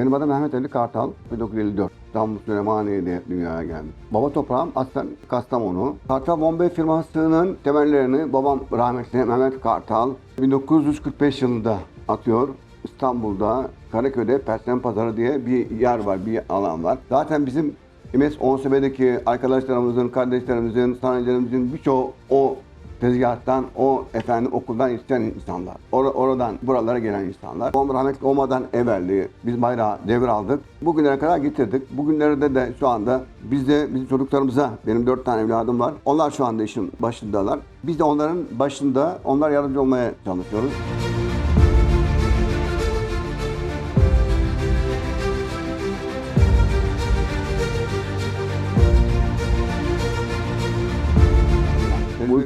Benim adım Mehmet Ali Kartal, 1954. İstanbul Süleymaniye'de dünyaya geldim. Baba toprağım aslen Kastamonu. Kartal Bombay firmasının temellerini babam rahmetli Mehmet Kartal 1945 yılında atıyor. İstanbul'da Karaköy'de Perşembe Pazarı diye bir yer var, bir alan var. Zaten bizim İMES ONSB'deki arkadaşlarımızın, kardeşlerimizin, sanayicilerimizin birçoğu o tezgahtan, o efendim okuldan yetişen insanlar. Or- oradan buralara gelen insanlar. Babam rahmetli olmadan evveldi. Biz bayrağı devraldık. Bugünlere kadar getirdik. Bugünlerde de şu anda biz bizim çocuklarımıza, benim dört tane evladım var. Onlar şu anda işin başındalar. Biz de onların başında, onlar yardımcı olmaya çalışıyoruz.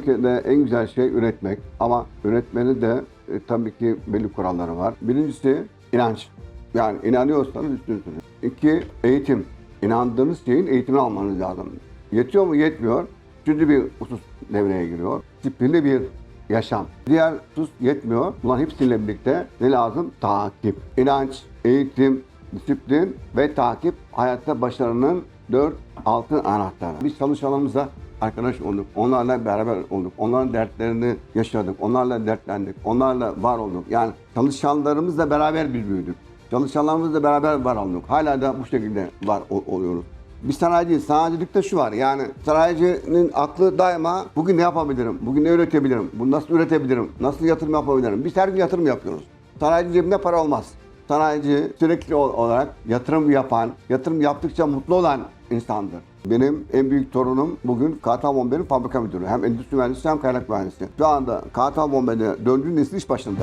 Ülkede en güzel şey üretmek ama üretmenin de e, tabii ki belli kuralları var. Birincisi inanç. Yani inanıyorsanız üstünsünüz. İki, eğitim. İnandığınız şeyin eğitimini almanız lazım. Yetiyor mu? Yetmiyor. Üçüncü bir husus devreye giriyor. Disiplinli bir yaşam. Diğer husus yetmiyor. Bunların hepsiyle birlikte ne lazım? Takip. İnanç, eğitim, disiplin ve takip hayatta başarının dört altın anahtarı. Biz çalışanlarımıza arkadaş olduk. Onlarla beraber olduk. Onların dertlerini yaşadık. Onlarla dertlendik. Onlarla var olduk. Yani çalışanlarımızla beraber biz büyüdük. Çalışanlarımızla beraber var olduk. Hala da bu şekilde var ol- oluyoruz. Biz sanayici, sanayicilikte şu var. Yani sanayicinin aklı daima bugün ne yapabilirim? Bugün ne üretebilirim? Bunu nasıl üretebilirim? Nasıl yatırım yapabilirim? Biz her gün yatırım yapıyoruz. Sanayici cebinde para olmaz. Sanayici sürekli ol- olarak yatırım yapan, yatırım yaptıkça mutlu olan insandır. Benim en büyük torunum bugün Kartal Bombe'nin fabrika müdürü. Hem endüstri mühendisi hem kaynak mühendisi. Şu anda Kartal Bombe'de dördüncü nesil iş başında.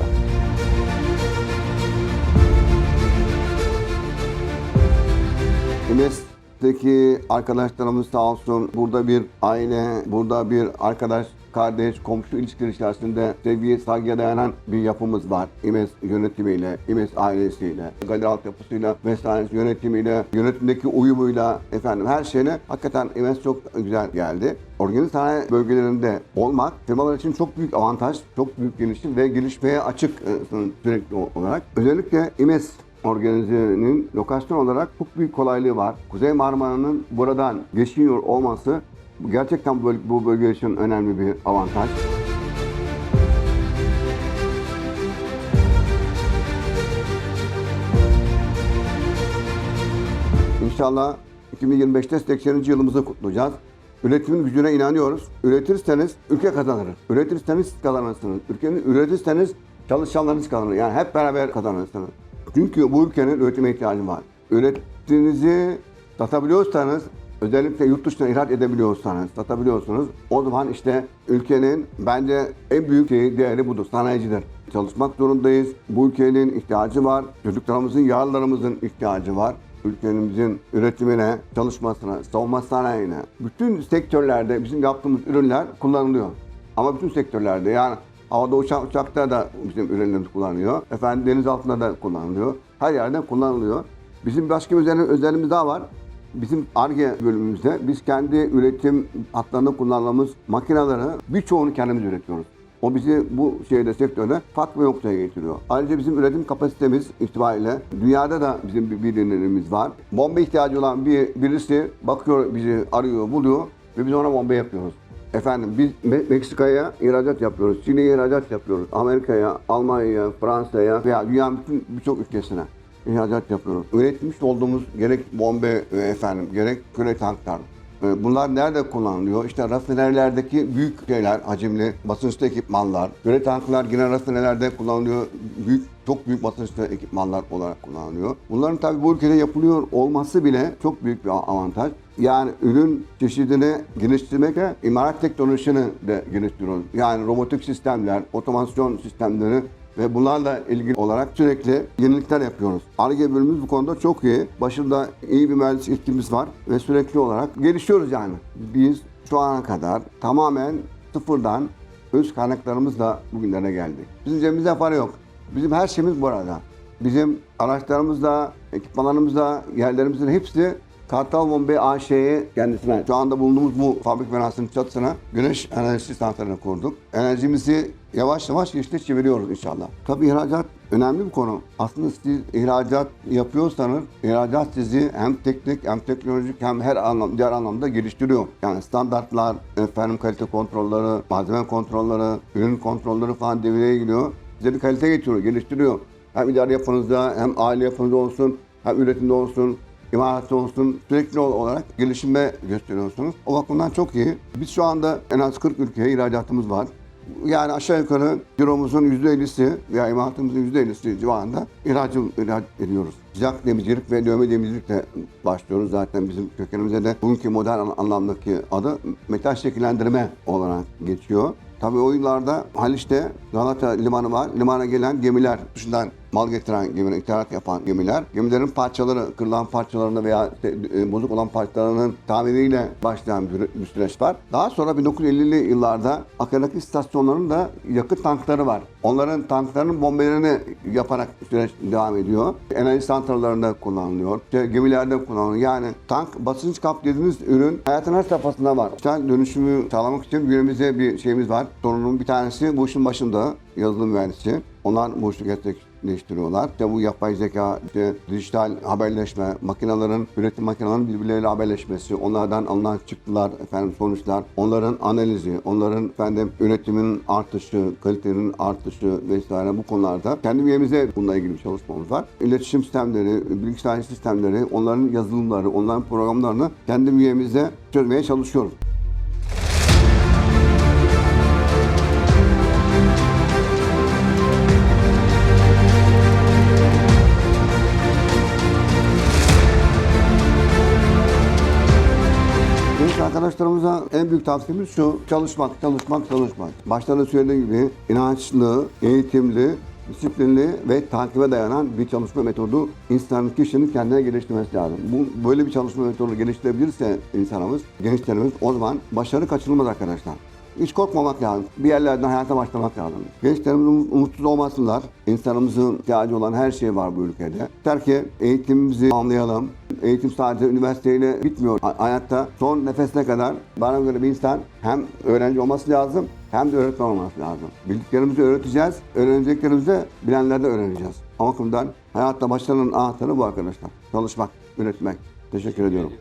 Enes'teki arkadaşlarımız sağ olsun burada bir aile, burada bir arkadaş, kardeş, komşu ilişkileri içerisinde sevgiye, saygıya dayanan bir yapımız var. İMES yönetimiyle, İMES ailesiyle, galeri altyapısıyla, vesaire yönetimiyle, yönetimdeki uyumuyla, efendim her şeyle hakikaten İMES çok güzel geldi. Organik sanayi bölgelerinde olmak firmalar için çok büyük avantaj, çok büyük gelişim ve gelişmeye açık e, sürekli olarak. Özellikle İMES organizenin lokasyon olarak çok büyük kolaylığı var. Kuzey Marmara'nın buradan geçiyor olması gerçekten bu, böl- bu bölge için önemli bir avantaj. İnşallah 2025'te 80. yılımızı kutlayacağız. Üretimin gücüne inanıyoruz. Üretirseniz ülke kazanır. Üretirseniz kazanırsınız. Ülkenin üretirseniz çalışanlarınız kazanır. Yani hep beraber kazanırsınız. Çünkü bu ülkenin üretime ihtiyacı var. Ürettiğinizi satabiliyorsanız, özellikle yurt dışına ihraç edebiliyorsanız, satabiliyorsunuz. O zaman işte ülkenin bence en büyük şeyi, değeri budur. Sanayicidir. Çalışmak zorundayız. Bu ülkenin ihtiyacı var. Çocuklarımızın, yarlarımızın ihtiyacı var ülkemizin üretimine, çalışmasına, savunma sanayine, bütün sektörlerde bizim yaptığımız ürünler kullanılıyor. Ama bütün sektörlerde yani havada uçak, uçakta da bizim ürünlerimiz kullanılıyor. Efendim deniz altında da kullanılıyor. Her yerde kullanılıyor. Bizim başka bir özelliğimiz, daha var. Bizim ARGE bölümümüzde biz kendi üretim hatlarında kullandığımız makineleri birçoğunu kendimiz üretiyoruz. O bizi bu şeyde sektörde farklı bir noktaya getiriyor. Ayrıca bizim üretim kapasitemiz itibariyle dünyada da bizim bir bilinirimiz var. Bomba ihtiyacı olan bir birisi bakıyor bizi arıyor, buluyor ve biz ona bomba yapıyoruz. Efendim biz Me- Meksika'ya ihracat yapıyoruz, Çin'e ihracat yapıyoruz, Amerika'ya, Almanya'ya, Fransa'ya veya dünyanın bütün birçok ülkesine ihracat yapıyoruz. Üretmiş olduğumuz gerek bombe e, efendim, gerek küre tanklar, Bunlar nerede kullanılıyor? İşte rafinerilerdeki büyük şeyler, hacimli basınçlı ekipmanlar. Göre tanklar yine rafinelerde kullanılıyor. Büyük, çok büyük basınçlı ekipmanlar olarak kullanılıyor. Bunların tabii bu ülkede yapılıyor olması bile çok büyük bir avantaj. Yani ürün çeşidini geliştirmek ve imalat teknolojisini de geliştiriyoruz. Yani robotik sistemler, otomasyon sistemleri ve bunlarla ilgili olarak sürekli yenilikler yapıyoruz. ARGE bölümümüz bu konuda çok iyi. Başında iyi bir mühendis etkimiz var ve sürekli olarak gelişiyoruz yani. Biz şu ana kadar tamamen sıfırdan öz kaynaklarımızla bugünlere geldik. Bizim cebimizde para yok. Bizim her şeyimiz burada. Bizim araçlarımızla, ekipmanlarımızla, yerlerimizin hepsi Kartal Bombay AŞ'ye kendisine şu anda bulunduğumuz bu fabrik binasının çatısına güneş enerjisi santralini kurduk. Enerjimizi yavaş yavaş işte çeviriyoruz inşallah. Tabii ihracat önemli bir konu. Aslında siz ihracat yapıyorsanız ihracat sizi hem teknik hem teknolojik hem her anlam, diğer anlamda geliştiriyor. Yani standartlar, efendim kalite kontrolleri, malzeme kontrolleri, ürün kontrolleri falan devreye giriyor. Size bir kalite getiriyor, geliştiriyor. Hem idare yapınızda hem aile yapınızda olsun, hem üretimde olsun, imalatta olsun sürekli olarak gelişime gösteriyorsunuz. O bakımdan çok iyi. Biz şu anda en az 40 ülkeye ihracatımız var. Yani aşağı yukarı ciromuzun %50'si veya imalatımızın %50'si civarında ihraç, ihraç ediyoruz. Sıcak demircilik ve dövme demircilikle başlıyoruz. Zaten bizim kökenimize de bugünkü modern an- anlamdaki adı metal şekillendirme olarak geçiyor. Tabii o yıllarda Haliç'te Galata limanı var. Limana gelen gemiler, dışından mal getiren gemiler, ithalat yapan gemiler, gemilerin parçaları, kırılan parçalarını veya işte, e, bozuk olan parçalarının tamiriyle başlayan bir, bir süreç var. Daha sonra 1950'li yıllarda akaryakıt istasyonlarının da yakıt tankları var. Onların tanklarının bombelerini yaparak süreç devam ediyor. Enerji santrallarında kullanılıyor. İşte gemilerde kullanılıyor. Yani tank basınç kap dediğimiz ürün hayatın her safhasında var. İşte dönüşümü sağlamak için günümüzde bir şeyimiz var. Sorunun bir tanesi bu işin başında yazılım mühendisi. Onlar bu işi gerçekleştiriyorlar. İşte bu yapay zeka, işte dijital haberleşme, makinelerin, üretim makinelerinin birbirleriyle haberleşmesi, onlardan alınan çıktılar, efendim sonuçlar, onların analizi, onların efendim üretimin artışı, kalitenin artışı vesaire bu konularda kendi üyemize bununla ilgili bir çalışmamız var. İletişim sistemleri, bilgisayar sistemleri, onların yazılımları, onların programlarını kendi üyemizde çözmeye çalışıyoruz. Arkadaşlarımıza en büyük tavsiyemiz şu, çalışmak, çalışmak, çalışmak. Başta da söylediğim gibi inançlı, eğitimli, disiplinli ve takibe dayanan bir çalışma metodu insanın, kişinin kendine geliştirmesi lazım. Bu böyle bir çalışma metodu geliştirebilirse insanımız, gençlerimiz o zaman başarı kaçınılmaz arkadaşlar. Hiç korkmamak lazım. Bir yerlerden hayata başlamak lazım. Gençlerimiz um- umutsuz olmasınlar. İnsanımızın ihtiyacı olan her şey var bu ülkede. Yeter ki eğitimimizi tamamlayalım. Eğitim sadece üniversiteyle bitmiyor. Ha- Hayatta son nefesine kadar bana göre bir insan hem öğrenci olması lazım hem de öğretmen olması lazım. Bildiklerimizi öğreteceğiz. Öğreneceklerimizi de bilenlerden öğreneceğiz. O bakımdan hayatta başarının anahtarı bu arkadaşlar. Çalışmak, üretmek. Teşekkür ediyorum.